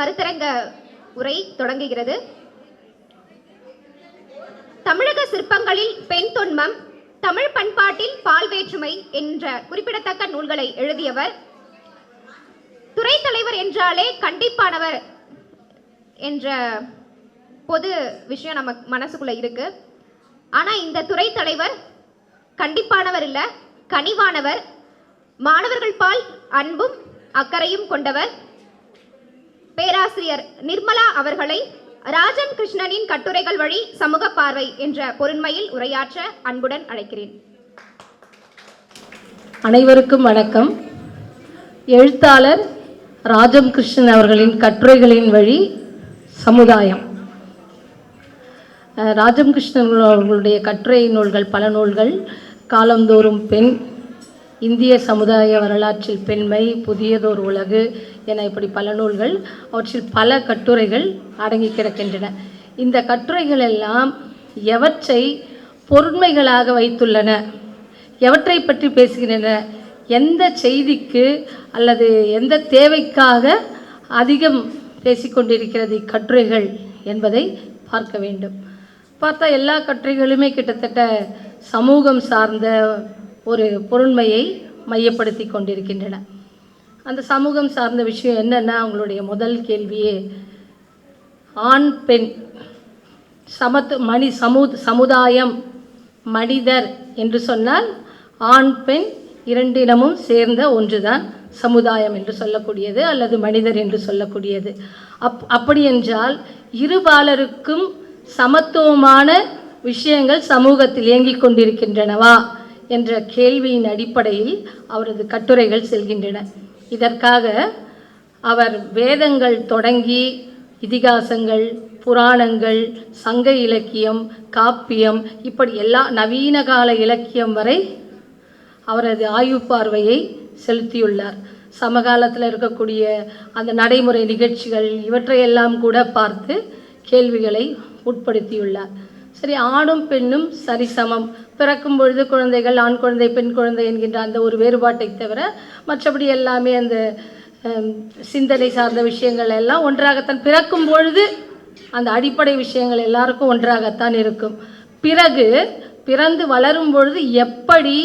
கருத்தரங்க உரை தொடங்குகிறது. தமிழக சிற்பங்களில் பெண் தொன்மம் தமிழ் பண்பாட்டில் பால் வேற்றுமை என்ற குறிப்பிடத்தக்க நூல்களை எழுதியவர். துறை தலைவர் என்றாலே கண்டிப்பானவர் என்ற பொது விஷயம் நம்ம மனசுக்குள்ள இருக்கு. ஆனா இந்த துறை தலைவர் கண்டிப்பானவர் இல்ல கனிவானவர். மாணவர்கள் பால் அன்பும் அக்கறையும் கொண்டவர். பேராசிரியர் நிர்மலா அவர்களை ராஜன் கிருஷ்ணனின் கட்டுரைகள் வழி சமூக பார்வை என்ற பொருண்மையில் உரையாற்ற அன்புடன் அழைக்கிறேன். அனைவருக்கும் வணக்கம். எழுத்தாளர் ராஜம் கிருஷ்ணன் அவர்களின் கட்டுரைகளின் வழி சமுதாயம். ராஜம் கிருஷ்ணன் அவர்களுடைய கட்டுரை நூல்கள் பல நூல்கள் காலந்தோறும் பெண் இந்திய சமுதாய வரலாற்றில் பெண்மை புதியதோர் உலகு என இப்படி பல நூல்கள் அவற்றில் பல கட்டுரைகள் அடங்கி கிடக்கின்றன. இந்த கட்டுரைகள் எல்லாம் எவற்றை பொருண்மைகளாக வைத்துள்ளன? எவற்றை பற்றி பேசுகின்றன? எந்த செய்திக்கு அல்லது எந்த தேவைக்காக அதிகம் பேசிக்கொண்டிருக்கிறது இக்கட்டுரைகள் என்பதை பார்க்க வேண்டும். பார்த்தா எல்லா கட்டுரைகளுமே கிட்டத்தட்ட சமூகம் சார்ந்த ஒரு பொருண்மையை மையப்படுத்தி கொண்டிருக்கின்றன. அந்த சமூகம் சார்ந்த விஷயம் என்னென்னா அவங்களுடைய முதல் கேள்வியே ஆண் பெண் சமத்து மணி சமு சமுதாயம் மனிதர் என்று சொன்னால் ஆண் பெண் இரண்டினமும் சேர்ந்த ஒன்றுதான். சமுதாயம் என்று சொல்லக்கூடியது அல்லது மனிதர் என்று சொல்லக்கூடியது. அப் அப்படி என்றால் இருபாலருக்கும் சமத்துவமான விஷயங்கள் சமூகத்தில் இயங்கிக் கொண்டிருக்கின்றனவா? என்ற கேள்வியின் அடிப்படையில் அவரது கட்டுரைகள் செல்கின்றன. இதற்காக அவர் வேதங்கள் தொடங்கி இதிகாசங்கள் புராணங்கள் சங்க இலக்கியம் காப்பியம் இப்படி எல்லா நவீன கால இலக்கியம் வரை அவரது ஆய்வு பார்வையை செலுத்தியுள்ளார். சமகாலத்தில் இருக்கக்கூடிய அந்த நடைமுறை நிகழ்ச்சிகள் இவற்றையெல்லாம் கூட பார்த்து கேள்விகளை உட்படுத்தியுள்ளார். சரி ஆணும் பெண்ணும் சரிசமம். பிறக்கும் பொழுது குழந்தைகள் ஆண் குழந்தை பெண் குழந்தை என்கின்ற அந்த ஒரு வேறுபாட்டை தவிர மற்றபடி எல்லாமே அந்த சிந்தனை சார்ந்த விஷயங்கள் எல்லாம் ஒன்றாகத்தான். பிறக்கும் பொழுது அந்த அடிப்படை விஷயங்கள் எல்லாருக்கும் ஒன்றாகத்தான் இருக்கும். பிறகு பிறந்து வளரும் பொழுது எப்படி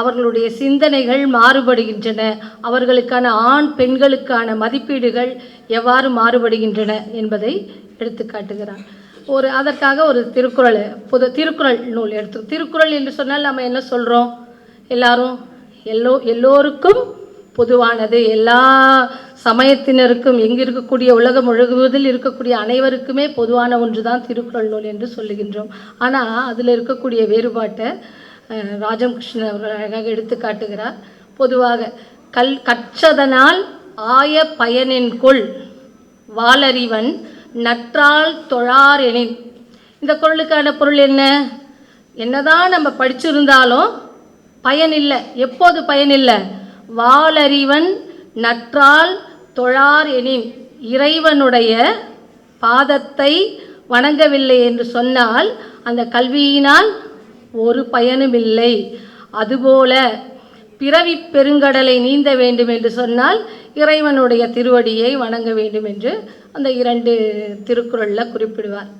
அவர்களுடைய சிந்தனைகள் மாறுபடுகின்றன அவர்களுக்கான ஆண் பெண்களுக்கான மதிப்பீடுகள் எவ்வாறு மாறுபடுகின்றன என்பதை எடுத்து காட்டுகிறார் ஒரு அதற்காக ஒரு திருக்குறள் புது திருக்குறள் நூல் எடுத்து திருக்குறள் என்று சொன்னால் நம்ம என்ன சொல்கிறோம் எல்லாரும் எல்லோ எல்லோருக்கும் பொதுவானது. எல்லா சமயத்தினருக்கும் எங்கு இருக்கக்கூடிய உலகம் முழுவதில் இருக்கக்கூடிய அனைவருக்குமே பொதுவான ஒன்று தான் திருக்குறள் நூல் என்று சொல்லுகின்றோம். ஆனால் அதில் இருக்கக்கூடிய வேறுபாட்டை ராஜம் கிருஷ்ணன் அவர்கள் அழகாக எடுத்து காட்டுகிறார். பொதுவாக கல் கற்றதனால் ஆய பயனின் கொள் வாளறிவன் நற்றால் தொழார் எனின் இந்த குரலுக்கான பொருள் என்ன? என்னதான் நம்ம படிச்சிருந்தாலும் பயனில்லை. எப்போது பயனில்லை? வாலறிவன் வாளறிவன் நற்றால் தொழார் எனின் இறைவனுடைய பாதத்தை வணங்கவில்லை என்று சொன்னால் அந்த கல்வியினால் ஒரு பயனும் இல்லை அதுபோல பிறவி பெருங்கடலை நீந்த வேண்டும் என்று சொன்னால் இறைவனுடைய திருவடியை வணங்க வேண்டும் என்று அந்த இரண்டு திருக்குறளில் குறிப்பிடுவார்.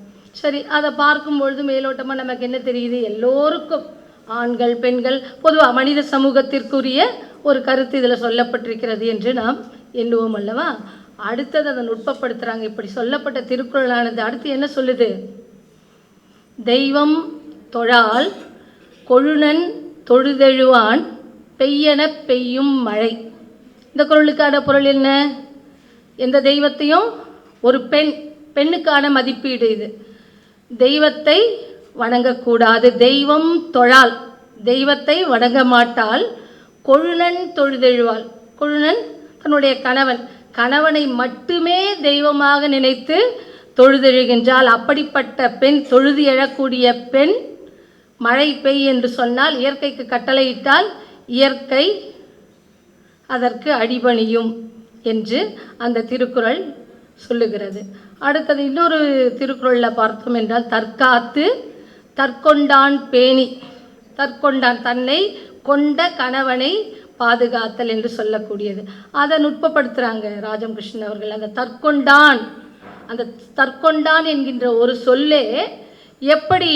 சரி அதை பார்க்கும் பொழுது மேலோட்டமாக நமக்கு என்ன தெரியுது? எல்லோருக்கும் ஆண்கள் பெண்கள் பொதுவாக மனித சமூகத்திற்குரிய ஒரு கருத்து இதில் சொல்லப்பட்டிருக்கிறது என்று நாம் எண்ணுவோம் அல்லவா? அடுத்தது அதை நுட்பப்படுத்துகிறாங்க இப்படி சொல்லப்பட்ட திருக்குறளானது அடுத்து என்ன சொல்லுது? தெய்வம் தொழால் கொழுநன் தொழுதெழுவான் பெய்யென பெய்யும் மழை. இந்த குரலுக்கான பொருள் என்ன? எந்த தெய்வத்தையும் ஒரு பெண் பெண்ணுக்கான மதிப்பீடு இது. தெய்வத்தை வணங்கக்கூடாது. தெய்வம் தொழால் தெய்வத்தை வணங்க மாட்டால் கொழுநன் தொழுதெழுவாள். கொழுநன் தன்னுடைய கணவன். கணவனை மட்டுமே தெய்வமாக நினைத்து தொழுதெழுகின்றால் அப்படிப்பட்ட பெண் தொழுது எழக்கூடிய பெண் மழை பெய் என்று சொன்னால் இயற்கைக்கு கட்டளையிட்டால் இயற்கை அதற்கு அடிபணியும் என்று அந்த திருக்குறள் சொல்லுகிறது. அடுத்தது இன்னொரு திருக்குறளில் பார்த்தோம் என்றால் தற்காத்து தற்கொண்டான் பேணி. தற்கொண்டான் தன்னை கொண்ட கணவனை பாதுகாத்தல் என்று சொல்லக்கூடியது. அதை நுட்பப்படுத்துகிறாங்க ராஜம் கிருஷ்ணன் அவர்கள். அந்த தற்கொண்டான் அந்த தற்கொண்டான் என்கின்ற ஒரு சொல்லே எப்படி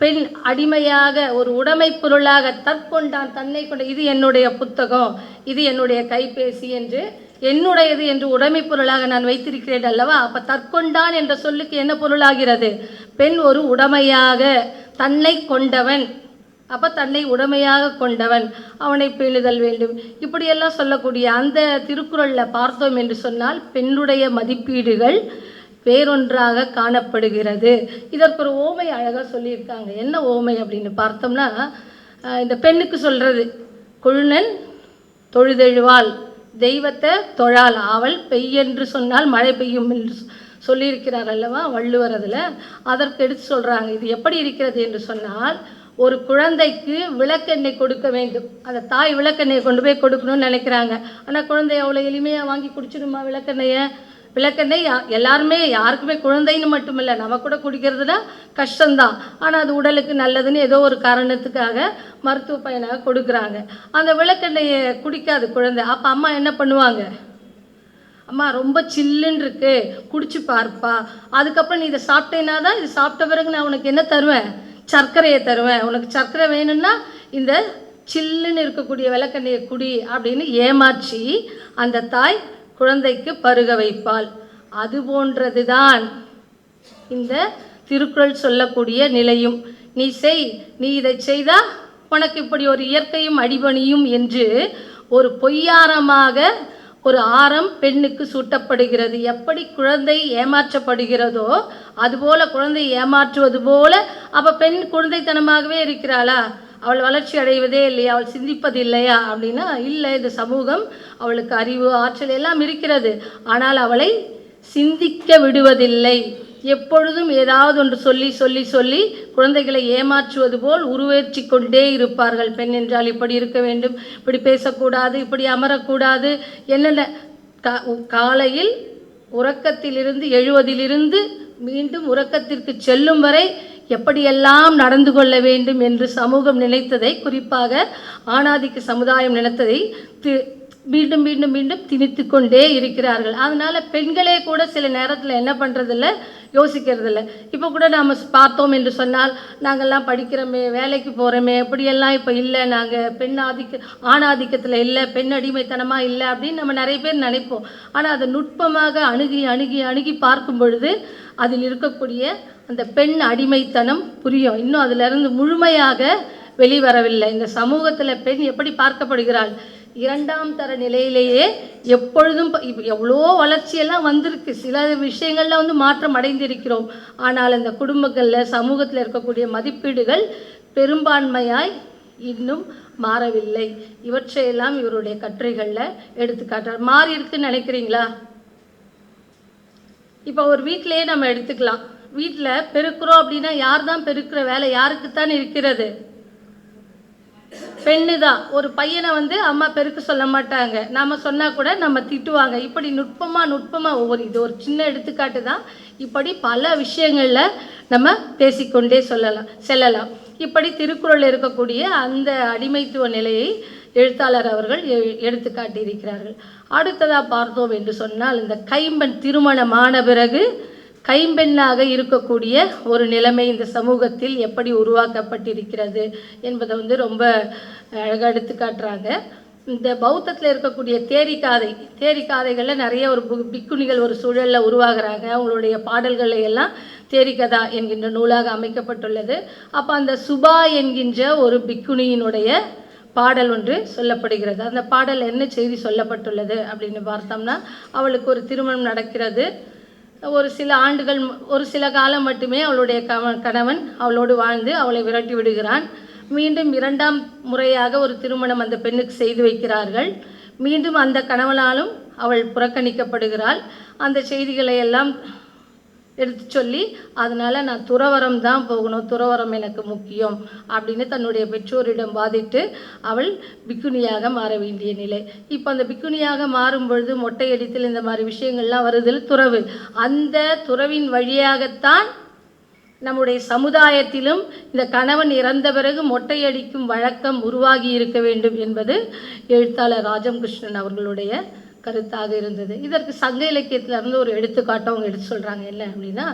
பெண் அடிமையாக ஒரு உடைமை பொருளாக தற்கொண்டான் தன்னை கொண்ட இது என்னுடைய புத்தகம் இது என்னுடைய கைபேசி என்று என்னுடையது என்று உடைமை பொருளாக நான் வைத்திருக்கிறேன் அல்லவா? அப்போ தற்கொண்டான் என்ற சொல்லுக்கு என்ன பொருளாகிறது? பெண் ஒரு உடைமையாக தன்னை கொண்டவன். அப்போ தன்னை உடைமையாக கொண்டவன். அவனை பேணுதல் வேண்டும். இப்படியெல்லாம் சொல்லக்கூடிய அந்த திருக்குறளில் பார்த்தோம் என்று சொன்னால் பெண்ணுடைய மதிப்பீடுகள் வேறொன்றாக காணப்படுகிறது. இதற்கு ஒரு ஓமை அழகாக சொல்லியிருக்காங்க. என்ன ஓமை அப்படின்னு பார்த்தோம்னா இந்த பெண்ணுக்கு சொல்கிறது கொழுநன் தொழுதெழுவாள். தெய்வத்தை தொழால் அவள் பெய்யென்று சொன்னால் மழை பெய்யும் என்று சொல்லியிருக்கிறார் அல்லவா வள்ளுவர் அதில்? அதற்கு எடுத்து சொல்கிறாங்க இது எப்படி இருக்கிறது என்று சொன்னால் ஒரு குழந்தைக்கு விளக்கெண்ணெய் கொடுக்க வேண்டும். அந்த தாய் விளக்கெண்ணெயை கொண்டு போய் கொடுக்கணும்னு நினைக்கிறாங்க. ஆனால் குழந்தை அவ்வளோ எளிமையாக வாங்கி குடிச்சிடுமா விளக்கெண்ணெயை? விளக்கெண்ணெய் யா- எல்லாருமே யாருக்குமே குழந்தைன்னு மட்டுமில்லை நம்ம கூட குடிக்கிறதுனா கஷ்டம்தான். ஆனால் அது உடலுக்கு நல்லதுன்னு ஏதோ ஒரு காரணத்துக்காக மருத்துவ பயனாக கொடுக்குறாங்க. அந்த விளக்கெண்ணெயை குடிக்காது குழந்தை. அப்போ அம்மா என்ன பண்ணுவாங்க? அம்மா ரொம்ப சில்லுன்னு இருக்கு குடிச்சு பார்ப்பா. அதுக்கப்புறம் நீ இதை சாப்பிட்டேன்னா தான் இது சாப்பிட்ட பிறகு நான் உனக்கு என்ன தருவேன்? சர்க்கரையை தருவேன். உனக்கு சர்க்கரை வேணும்னா இந்த சில்லுன்னு இருக்கக்கூடிய விளக்கெண்ணெயை குடி அப்படின்னு ஏமாற்றி அந்த தாய் குழந்தைக்கு பருக வைப்பாள். அது போன்றதுதான் இந்த திருக்குறள் சொல்லக்கூடிய நிலையும். நீ செய் நீ இதை செய்தா உனக்கு இப்படி ஒரு இயற்கையும் அடிபணியும் என்று ஒரு பொய்யாரமாக ஒரு ஆரம் பெண்ணுக்கு சூட்டப்படுகிறது. எப்படி குழந்தை ஏமாற்றப்படுகிறதோ அதுபோல குழந்தை ஏமாற்றுவது போல அப்போ பெண் குழந்தைத்தனமாகவே இருக்கிறாளா? அவள் வளர்ச்சி அடைவதே இல்லையா? அவள் சிந்திப்பது இல்லையா? அப்படின்னா இல்லை இந்த சமூகம் அவளுக்கு அறிவு ஆற்றல் எல்லாம் இருக்கிறது. ஆனால் அவளை சிந்திக்க விடுவதில்லை. எப்பொழுதும் ஏதாவது ஒன்று சொல்லி சொல்லி சொல்லி குழந்தைகளை ஏமாற்றுவது போல் உருவேற்றி கொண்டே இருப்பார்கள். பெண் என்றால் இப்படி இருக்க வேண்டும் இப்படி பேசக்கூடாது இப்படி அமரக்கூடாது. என்னென்ன? கா- காலையில் உறக்கத்திலிருந்து எழுவதிலிருந்து மீண்டும் உறக்கத்திற்கு செல்லும் வரை எப்படியெல்லாம் நடந்து கொள்ள வேண்டும் என்று சமூகம் நினைத்ததை குறிப்பாக ஆணாதிக்க சமுதாயம் நினைத்ததை தி- மீண்டும் மீண்டும் மீண்டும் திணித்து கொண்டே இருக்கிறார்கள். அதனால் பெண்களே கூட சில நேரத்தில் என்ன பண்ணுறதில்ல யோசிக்கிறதில்ல. இப்போ கூட நாம் பார்த்தோம் என்று சொன்னால் நாங்கள்லாம் படிக்கிறோமே வேலைக்கு போகிறோமே அப்படியெல்லாம் இப்போ இல்லை. நாங்கள் பெண் ஆதிக்க ஆணாதிக்கத்தில் இல்லை பெண் அடிமைத்தனமாக இல்லை அப்படின்னு நம்ம நிறைய பேர் நினைப்போம். ஆனால் அதை நுட்பமாக அணுகி அணுகி அணுகி பார்க்கும் பொழுது அதில் இருக்கக்கூடிய அந்த பெண் அடிமைத்தனம் புரியும். இன்னும் அதிலிருந்து முழுமையாக வெளிவரவில்லை. இந்த சமூகத்தில் பெண் எப்படி பார்க்கப்படுகிறாள்? இரண்டாம் தர நிலையிலேயே எப்பொழுதும் எவ்வளோ வளர்ச்சியெல்லாம் வந்திருக்கு. சில விஷயங்களில் வந்து மாற்றம் அடைந்திருக்கிறோம். ஆனால் அந்த குடும்பங்களில் சமூகத்தில் இருக்கக்கூடிய மதிப்பீடுகள் பெரும்பான்மையாய் இன்னும் மாறவில்லை. இவற்றையெல்லாம் இவருடைய கட்டுரைகளில் எடுத்துக்காட்டார் மாறி இருக்குன்னு நினைக்கிறீங்களா? இப்போ ஒரு வீட்டிலேயே நம்ம எடுத்துக்கலாம். வீட்டில் பெருக்கிறோம் அப்படின்னா யார் தான் பெருக்கிற வேலை? யாருக்குத்தான் இருக்கிறது? பெண்ணு தான் ஒரு பையனை வந்து அம்மா பெருக்க சொல்ல மாட்டாங்க. நாம் சொன்னால் கூட நம்ம திட்டுவாங்க. இப்படி நுட்பமாக நுட்பமாக ஒவ்வொரு இது ஒரு சின்ன எடுத்துக்காட்டு தான். இப்படி பல விஷயங்களில் நம்ம பேசிக்கொண்டே சொல்லலாம் செல்லலாம். இப்படி திருக்குறளில் இருக்கக்கூடிய அந்த அடிமைத்துவ நிலையை எழுத்தாளர் அவர்கள் எ- எடுத்து காட்டியிருக்கிறார்கள். அடுத்ததாக பார்த்தோம் என்று சொன்னால் இந்த கைம்பன் திருமணமான பிறகு கைம்பெண்ணாக இருக்கக்கூடிய ஒரு நிலைமை இந்த சமூகத்தில் எப்படி உருவாக்கப்பட்டிருக்கிறது என்பதை வந்து ரொம்ப அழகாக எடுத்து காட்டுறாங்க. இந்த பௌத்தத்தில் இருக்கக்கூடிய தேரிக்காதை தேரிக்காதைகளில் நிறைய ஒரு பிக்குணிகள் ஒரு சூழலில் உருவாகிறாங்க. அவங்களுடைய பாடல்களை எல்லாம் தேரிகதா என்கின்ற நூலாக அமைக்கப்பட்டுள்ளது. அப்போ அந்த சுபா என்கின்ற ஒரு பிக்குணியினுடைய பாடல் ஒன்று சொல்லப்படுகிறது. அந்த பாடல் என்ன செய்தி சொல்லப்பட்டுள்ளது அப்படின்னு பார்த்தோம்னா அவளுக்கு ஒரு திருமணம் நடக்கிறது. ஒரு சில ஆண்டுகள் ஒரு சில காலம் மட்டுமே அவளுடைய கணவன் அவளோடு வாழ்ந்து அவளை விரட்டி விடுகிறான். மீண்டும் இரண்டாம் முறையாக ஒரு திருமணம் அந்த பெண்ணுக்கு செய்து வைக்கிறார்கள். மீண்டும் அந்த கணவனாலும் அவள் புறக்கணிக்கப்படுகிறாள். அந்த செய்திகளை எல்லாம் எடுத்து சொல்லி அதனால நான் துறவரம் தான் போகணும் துறவரம் எனக்கு முக்கியம் அப்படின்னு தன்னுடைய பெற்றோரிடம் வாதிட்டு அவள் பிக்குனியாக மாற வேண்டிய நிலை. இப்போ அந்த பிக்குனியாக மாறும் பொழுது மொட்டையடித்தல் இந்த மாதிரி விஷயங்கள்லாம் வருதில் துறவு. அந்த துறவின் வழியாகத்தான் நம்முடைய சமுதாயத்திலும் இந்த கணவன் இறந்த பிறகு மொட்டையடிக்கும் வழக்கம் உருவாகி இருக்க வேண்டும் என்பது எழுத்தாளர் ராஜம் கிருஷ்ணன் அவர்களுடைய கருத்தாக இருந்தது. இதற்கு சங்க இலக்கியத்திலிருந்து ஒரு எடுத்துக்காட்டம் அவங்க எடுத்து சொல்கிறாங்க என்ன அப்படின்னா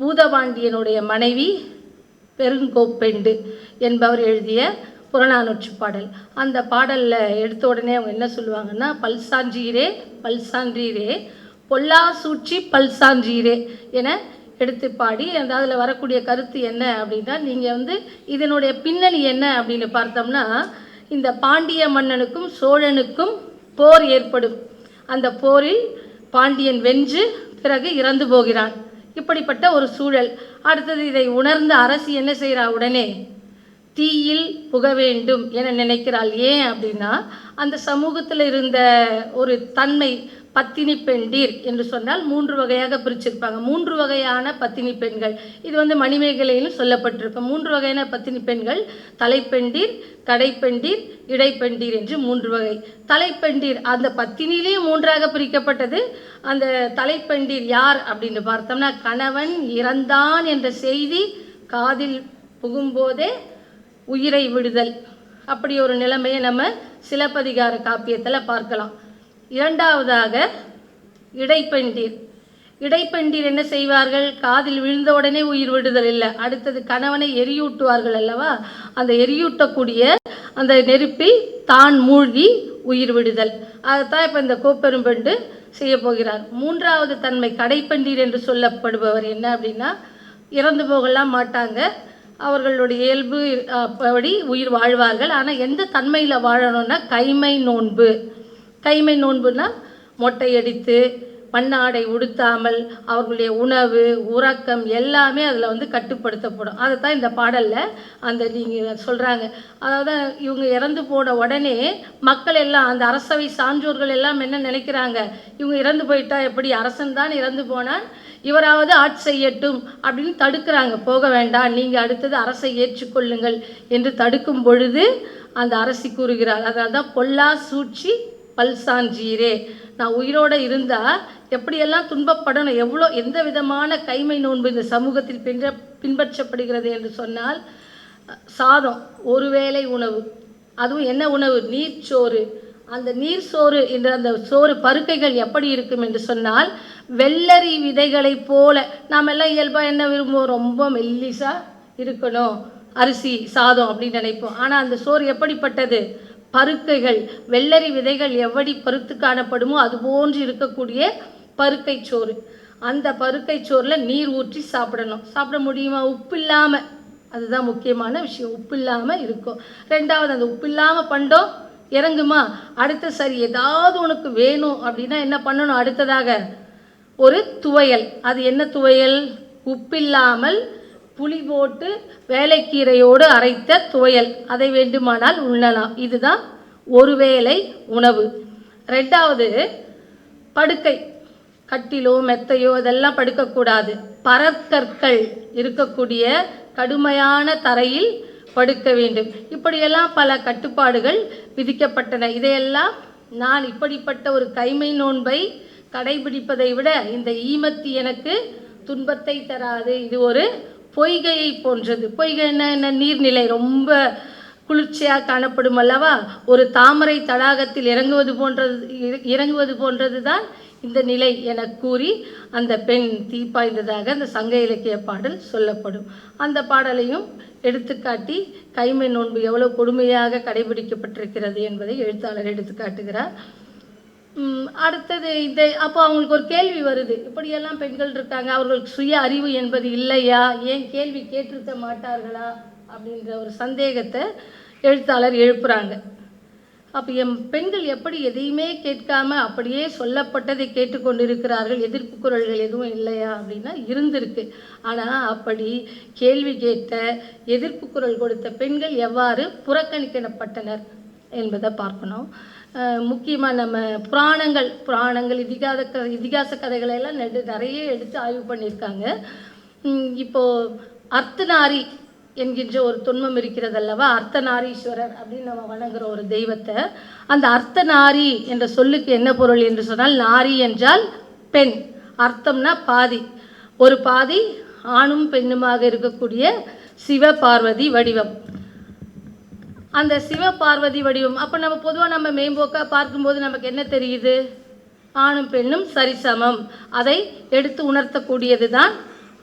பூதபாண்டியனுடைய மனைவி பெருங்கோப்பெண்டு என்பவர் எழுதிய புறநானூற்று பாடல். அந்த பாடலில் எடுத்த உடனே அவங்க என்ன சொல்லுவாங்கன்னா பல்சான்றீரே பல்சான்றீரே பொல்லா சூழ்ச்சி பல்சான்றீரே என எடுத்து பாடி அந்த அதில் வரக்கூடிய கருத்து என்ன அப்படின்னா நீங்கள் வந்து இதனுடைய பின்னணி என்ன அப்படின்னு பார்த்தோம்னா இந்த பாண்டிய மன்னனுக்கும் சோழனுக்கும் போர் ஏற்படும். அந்த போரில் பாண்டியன் வென்று பிறகு இறந்து போகிறான். இப்படிப்பட்ட ஒரு சூழல். அடுத்தது இதை உணர்ந்த அரசு என்ன செய்கிறா உடனே? தீயில் புக வேண்டும் என நினைக்கிறாள். ஏன் அப்படின்னா அந்த சமூகத்தில் இருந்த ஒரு தன்மை பத்தினி பெண்டீர் என்று சொன்னால் மூன்று வகையாக பிரிச்சிருப்பாங்க. மூன்று வகையான பத்தினி பெண்கள். இது வந்து மணிமேகலையிலும் சொல்லப்பட்டிருக்கும். மூன்று வகையான பத்தினி பெண்கள் தலைப்பெண்டீர் கடைப்பெண்டீர் இடைப்பெண்டீர் என்று மூன்று வகை. தலைப்பெண்டீர் அந்த பத்தினிலேயே மூன்றாக பிரிக்கப்பட்டது. அந்த தலைப்பெண்டீர் யார் அப்படின்னு பார்த்தோம்னா கணவன் இறந்தான் என்ற செய்தி காதில் புகும்போதே உயிரை விடுதல். அப்படி ஒரு நிலைமையை நம்ம சிலப்பதிகார காப்பியத்தில் பார்க்கலாம். இரண்டாவதாக இடைப்பெண்டீர். இடைப்பெண்டீர் என்ன செய்வார்கள்? காதில் விழுந்த உடனே உயிர் விடுதல் இல்லை. அடுத்தது கணவனை எரியூட்டுவார்கள் அல்லவா? அந்த எரியூட்டக்கூடிய அந்த நெருப்பில் தான் மூழ்கி உயிர் விடுதல். அதைத்தான் இப்போ இந்த கோப்பெரும்பெண்டு செய்ய போகிறார். மூன்றாவது தன்மை கடைப்பண்டீர் என்று சொல்லப்படுபவர் என்ன அப்படின்னா இறந்து போகலாம் மாட்டாங்க. அவர்களுடைய இயல்பு படி உயிர் வாழ்வார்கள். ஆனால் எந்த தன்மையில் வாழணும்னா கைமை நோன்பு. கைமை நோன்புனா மொட்டையடித்து மண்ணாடை உடுத்தாமல் அவர்களுடைய உணவு உறக்கம் எல்லாமே அதில் வந்து கட்டுப்படுத்தப்படும். அதை தான் இந்த பாடலில் அந்த நீங்கள் சொல்கிறாங்க அதாவது இவங்க இறந்து போன உடனே மக்கள் எல்லாம் அந்த அரசவை சான்றோர்கள் எல்லாம் என்ன நினைக்கிறாங்க? இவங்க இறந்து போயிட்டா எப்படி? அரசன் தான் இறந்து போனால் இவராவது ஆட்சி செய்யட்டும் அப்படின்னு தடுக்கிறாங்க. போக வேண்டாம் நீங்கள் அடுத்தது அரசை ஏற்றுக்கொள்ளுங்கள் என்று தடுக்கும் பொழுது அந்த அரசி கூறுகிறார். அதனால தான் பொல்லா சூழ்ச்சி பல்சாஞ்சீரே நான் உயிரோடு இருந்தால் எப்படியெல்லாம் துன்பப்படணும் எவ்வளோ எந்த விதமான கைமை நோன்பு இந்த சமூகத்தில் பின்ப பின்பற்றப்படுகிறது என்று சொன்னால் சாதம் ஒருவேளை உணவு. அதுவும் என்ன உணவு? நீர்ச்சோறு. அந்த நீர் சோறு என்ற அந்த சோறு பருக்கைகள் எப்படி இருக்கும் என்று சொன்னால் வெள்ளரி விதைகளைப் போல நாம் எல்லாம் இயல்பாக என்ன விரும்புவோம்? ரொம்ப மெல்லிசா இருக்கணும். அரிசி சாதம் அப்படின்னு நினைப்போம். ஆனால் அந்த சோறு எப்படிப்பட்டது? பருக்கைகள் வெள்ளரி விதைகள் எப்படி பருத்து காணப்படுமோ அது போன்று இருக்கக்கூடிய பருக்கை சோறு. அந்த பருக்கை சோறில் நீர் ஊற்றி சாப்பிடணும். சாப்பிட முடியுமா? உப்பு இல்லாமல் அதுதான் முக்கியமான விஷயம். உப்பு இல்லாமல் இருக்கும். ரெண்டாவது அந்த உப்பு இல்லாமல் பண்டோம் இறங்குமா? அடுத்து சரி ஏதாவது உனக்கு வேணும் அப்படின்னா என்ன பண்ணணும்? அடுத்ததாக ஒரு துவையல். அது என்ன துவையல்? உப்பில்லாமல் புளி போட்டு வேலைக்கீரையோடு அரைத்த துவையல். அதை வேண்டுமானால் உண்ணலாம். இதுதான் ஒருவேளை உணவு. ரெண்டாவது படுக்கை. கட்டிலோ மெத்தையோ இதெல்லாம் படுக்கக்கூடாது. பறக்கற்கள் இருக்கக்கூடிய கடுமையான தரையில் படுக்க வேண்டும். இப்படியெல்லாம் பல கட்டுப்பாடுகள் விதிக்கப்பட்டன. இதையெல்லாம் நான் இப்படிப்பட்ட ஒரு கைமை நோன்பை கடைபிடிப்பதை விட இந்த ஈமத்தி எனக்கு துன்பத்தை தராது. இது ஒரு பொய்கையை போன்றது. பொய்கை என்ன? என்ன? நீர்நிலை. ரொம்ப குளிர்ச்சியாக காணப்படும் அல்லவா? ஒரு தாமரை தடாகத்தில் இறங்குவது போன்றது இறங்குவது போன்றது தான் இந்த நிலை என கூறி அந்த பெண் தீப்பாய்ந்ததாக அந்த சங்க இலக்கிய பாடல் சொல்லப்படும். அந்த பாடலையும் எடுத்துக்காட்டி கைமை நோன்பு எவ்வளோ கொடுமையாக கடைபிடிக்கப்பட்டிருக்கிறது என்பதை எழுத்தாளர் எடுத்துக்காட்டுகிறார் அடுத்தது இதை அப்போ அவங்களுக்கு ஒரு கேள்வி வருது. இப்படியெல்லாம் பெண்கள் இருக்காங்க அவர்களுக்கு சுய அறிவு என்பது இல்லையா? ஏன் கேள்வி கேட்டிருக்க மாட்டார்களா? அப்படின்ற ஒரு சந்தேகத்தை எழுத்தாளர் எழுப்புறாங்க. அப்போ எம் பெண்கள் எப்படி எதையுமே கேட்காம அப்படியே சொல்லப்பட்டதை கேட்டுக்கொண்டிருக்கிறார்கள்? எதிர்ப்பு குரல்கள் எதுவும் இல்லையா? அப்படின்னா இருந்திருக்கு. ஆனால் அப்படி கேள்வி கேட்ட எதிர்ப்பு குரல் கொடுத்த பெண்கள் எவ்வாறு புறக்கணிக்கப்பட்டனர் என்பதை பார்க்கணும். முக்கியமாக நம்ம புராணங்கள் புராணங்கள் இதிகாத க இதிகாச கதைகளை எல்லாம் நெடு நிறைய எடுத்து ஆய்வு பண்ணியிருக்காங்க. இப்போது இப்போ அர்த்தநாரி என்கின்ற ஒரு தொன்மம் இருக்கிறது அல்லவா அர்த்தநாரீஸ்வரர் அப்படின்னு நம்ம வணங்குற ஒரு தெய்வத்தை. அந்த அர்த்தநாரி என்ற சொல்லுக்கு என்ன பொருள் என்று சொன்னால் நாரி என்றால் பெண். அர்த்தம்னா பாதி. ஒரு பாதி ஆணும் பெண்ணுமாக இருக்கக்கூடிய சிவ பார்வதி வடிவம். அந்த சிவ பார்வதி வடிவம் அப்போ நம்ம பொதுவாக நம்ம மேம்போக்காக பார்க்கும்போது நமக்கு என்ன தெரியுது? ஆணும் பெண்ணும் சரிசமம். அதை எடுத்து உணர்த்தக்கூடியது தான்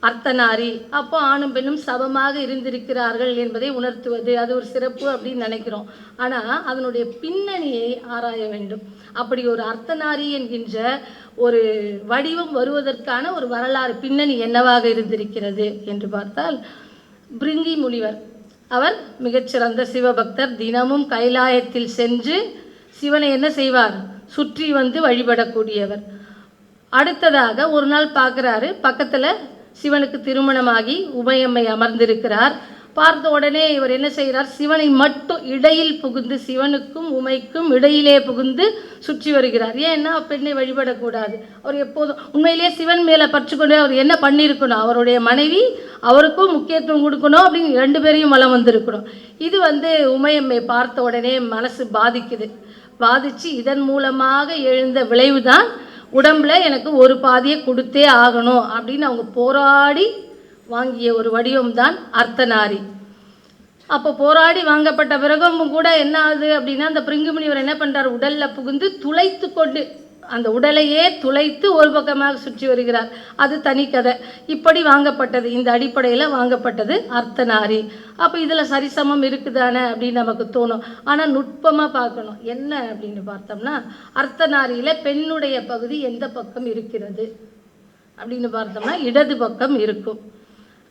அர்த்தநாரி. அப்போ ஆணும் பெண்ணும் சமமாக இருந்திருக்கிறார்கள் என்பதை உணர்த்துவது அது ஒரு சிறப்பு அப்படின்னு நினைக்கிறோம். ஆனால் அதனுடைய பின்னணியை ஆராய வேண்டும். அப்படி ஒரு அர்த்தநாரி என்கின்ற ஒரு வடிவம் வருவதற்கான ஒரு வரலாறு பின்னணி என்னவாக இருந்திருக்கிறது என்று பார்த்தால் பிரிங்கி முனிவர். அவர் மிகச்சிறந்த சிவபக்தர். தினமும் கைலாயத்தில் சென்று சிவனை என்ன செய்வார்? சுற்றி வந்து வழிபடக்கூடியவர். அடுத்ததாக ஒரு நாள் பார்க்குறாரு பக்கத்தில் சிவனுக்கு திருமணமாகி உமையம்மை அமர்ந்திருக்கிறார். பார்த்த உடனே இவர் என்ன செய்கிறார்? சிவனை மட்டும் இடையில் புகுந்து சிவனுக்கும் உமைக்கும் இடையிலே புகுந்து சுற்றி வருகிறார். ஏன்னா பெண்ணை வழிபடக்கூடாது. அவர் எப்போதும் உண்மையிலேயே சிவன் மேலே பற்று அவர் என்ன பண்ணியிருக்கணும்? அவருடைய மனைவி அவருக்கும் முக்கியத்துவம் கொடுக்கணும் அப்படின்னு ரெண்டு பேரையும் மலம் வந்திருக்கணும். இது வந்து உமையம்மை பார்த்த உடனே மனசு பாதிக்குது. பாதிச்சு இதன் மூலமாக எழுந்த விளைவு தான் உடம்புல எனக்கு ஒரு பாதியை கொடுத்தே ஆகணும் அப்படின்னு அவங்க போராடி வாங்கிய ஒரு வடிவம் தான் அர்த்தநாரி. அப்போ போராடி வாங்கப்பட்ட பிறகும் கூட என்ன ஆகுது அப்படின்னா அந்த பிரிங்குமணிவர் என்ன பண்ணுறார் உடலில் புகுந்து துளைத்து கொண்டு அந்த உடலையே துளைத்து ஒரு பக்கமாக சுற்றி வருகிறார். அது தனி கதை. இப்படி வாங்கப்பட்டது. இந்த அடிப்படையில் வாங்கப்பட்டது அர்த்தநாரி அப்போ இதில் சரிசமம் இருக்குதானே அப்படின்னு நமக்கு தோணும். ஆனால் நுட்பமாக பார்க்கணும். என்ன அப்படின்னு பார்த்தோம்னா அர்த்தநாரியில் பெண்ணுடைய பகுதி எந்த பக்கம் இருக்கிறது அப்படின்னு பார்த்தோம்னா இடது பக்கம் இருக்கும்.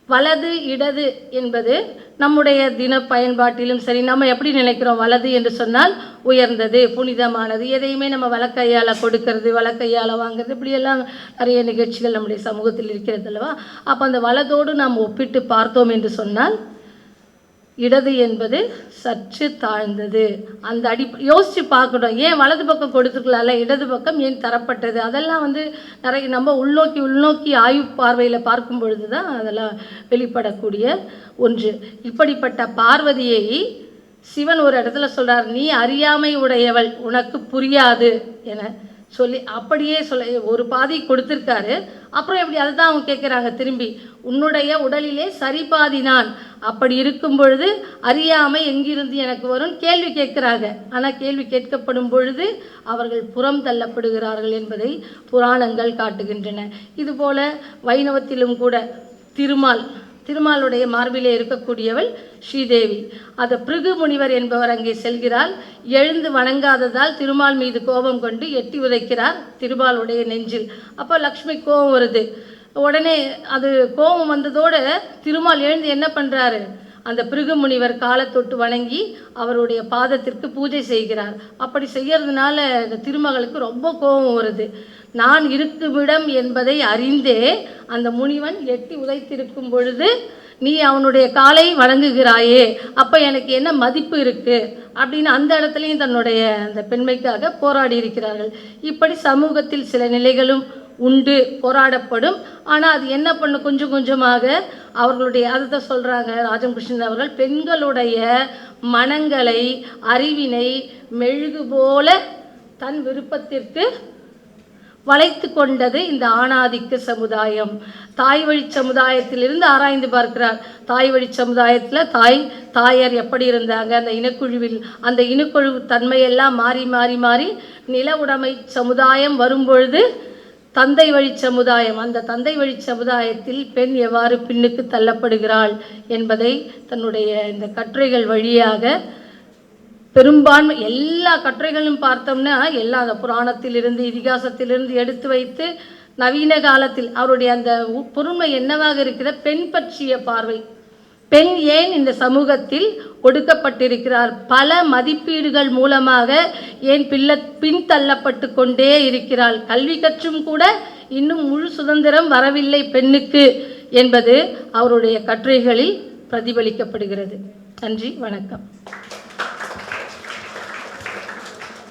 வலது இடது என்பது நம்முடைய தின பயன்பாட்டிலும் சரி நம்ம எப்படி நினைக்கிறோம் வலது என்று சொன்னால் உயர்ந்தது புனிதமானது. எதையுமே நம்ம வழக்கையால் கொடுக்கறது வழக்கையால் வாங்குறது இப்படியெல்லாம் நிறைய நிகழ்ச்சிகள் நம்முடைய சமூகத்தில் இருக்கிறது அல்லவா? அப்போ அந்த வலதோடு நாம் ஒப்பிட்டு பார்த்தோம் என்று சொன்னால் இடது என்பது சற்று தாழ்ந்தது. அந்த அடி யோசித்து பார்க்கணும். ஏன் வலது பக்கம் கொடுத்துருக்கலாம்ல இடது பக்கம் ஏன் தரப்பட்டது? அதெல்லாம் வந்து நிறைய நம்ம உள்நோக்கி உள்நோக்கி ஆய்வு பார்வையில் பார்க்கும் பொழுது தான் அதெல்லாம் வெளிப்படக்கூடிய ஒன்று. இப்படிப்பட்ட பார்வதியை சிவன் ஒரு இடத்துல சொல்கிறார் நீ அறியாமை உடையவள் உனக்கு புரியாது என. சொல்லி அப்படியே சொல்ல ஒரு பாதி கொடுத்துருக்காரு. அப்புறம் எப்படி அதை தான் அவங்க கேட்குறாங்க திரும்பி உன்னுடைய உடலிலே சரி பாதி நான். அப்படி இருக்கும் பொழுது அறியாமை எங்கிருந்து எனக்கு வரும்? கேள்வி கேட்குறாங்க. ஆனால் கேள்வி கேட்கப்படும் பொழுது அவர்கள் புறம் தள்ளப்படுகிறார்கள் என்பதை புராணங்கள் காட்டுகின்றன. இதுபோல வைணவத்திலும் கூட திருமால் திருமாலுடைய மார்பிலே இருக்கக்கூடியவள் ஸ்ரீதேவி. அது பிருகு முனிவர் என்பவர் அங்கே செல்கிறார். எழுந்து வணங்காததால் திருமால் மீது கோபம் கொண்டு எட்டி உதைக்கிறார் திருமாலுடைய நெஞ்சில். அப்போ லக்ஷ்மி கோபம் வருது. உடனே அது கோபம் வந்ததோடு திருமால் எழுந்து என்ன பண்ணுறாரு அந்த பிருகு முனிவர் காலை தொட்டு வணங்கி அவருடைய பாதத்திற்கு பூஜை செய்கிறார். அப்படி செய்யறதுனால இந்த திருமகளுக்கு ரொம்ப கோபம் வருது. நான் இருக்குமிடம் என்பதை அறிந்தே அந்த முனிவன் எட்டி உதைத்திருக்கும் பொழுது நீ அவனுடைய காலை வணங்குகிறாயே அப்போ எனக்கு என்ன மதிப்பு இருக்குது அப்படின்னு அந்த இடத்துலையும் தன்னுடைய அந்த பெண்மைக்காக போராடி இருக்கிறார்கள். இப்படி சமூகத்தில் சில நிலைகளும் உண்டு போராடப்படும். ஆனால் அது என்ன பண்ணும் கொஞ்சம் கொஞ்சமாக அவர்களுடைய அதை சொல்கிறாங்க ராஜங்கிருஷ்ணன் அவர்கள் பெண்களுடைய மனங்களை அறிவினை மெழுகு போல தன் விருப்பத்திற்கு வளைத்து கொண்டது இந்த ஆணாதிக்க சமுதாயம். தாய் வழி சமுதாயத்திலிருந்து ஆராய்ந்து பார்க்கிறார். தாய் வழி சமுதாயத்தில் தாய் தாயார் எப்படி இருந்தாங்க? அந்த இனக்குழுவில் அந்த இனக்குழு தன்மையெல்லாம் மாறி மாறி மாறி நில உடைமை சமுதாயம் வரும்பொழுது தந்தை வழி சமுதாயம் அந்த தந்தை வழி சமுதாயத்தில் பெண் எவ்வாறு பின்னுக்கு தள்ளப்படுகிறாள் என்பதை தன்னுடைய இந்த கட்டுரைகள் வழியாக பெரும்பான்மை எல்லா கட்டுரைகளும் பார்த்தோம்னா எல்லா அந்த புராணத்திலிருந்து இதிகாசத்திலிருந்து எடுத்து வைத்து நவீன காலத்தில் அவருடைய அந்த பொறுமை என்னவாக இருக்கிற பெண் பற்றிய பார்வை. பெண் ஏன் இந்த சமூகத்தில் ஒடுக்கப்பட்டிருக்கிறார்? பல மதிப்பீடுகள் மூலமாக ஏன் பிள்ள பின்தள்ளப்பட்டு கொண்டே இருக்கிறாள்? கல்வி கற்றும் கூட இன்னும் முழு சுதந்திரம் வரவில்லை பெண்ணுக்கு என்பது அவருடைய கட்டுரைகளில் பிரதிபலிக்கப்படுகிறது. நன்றி வணக்கம்.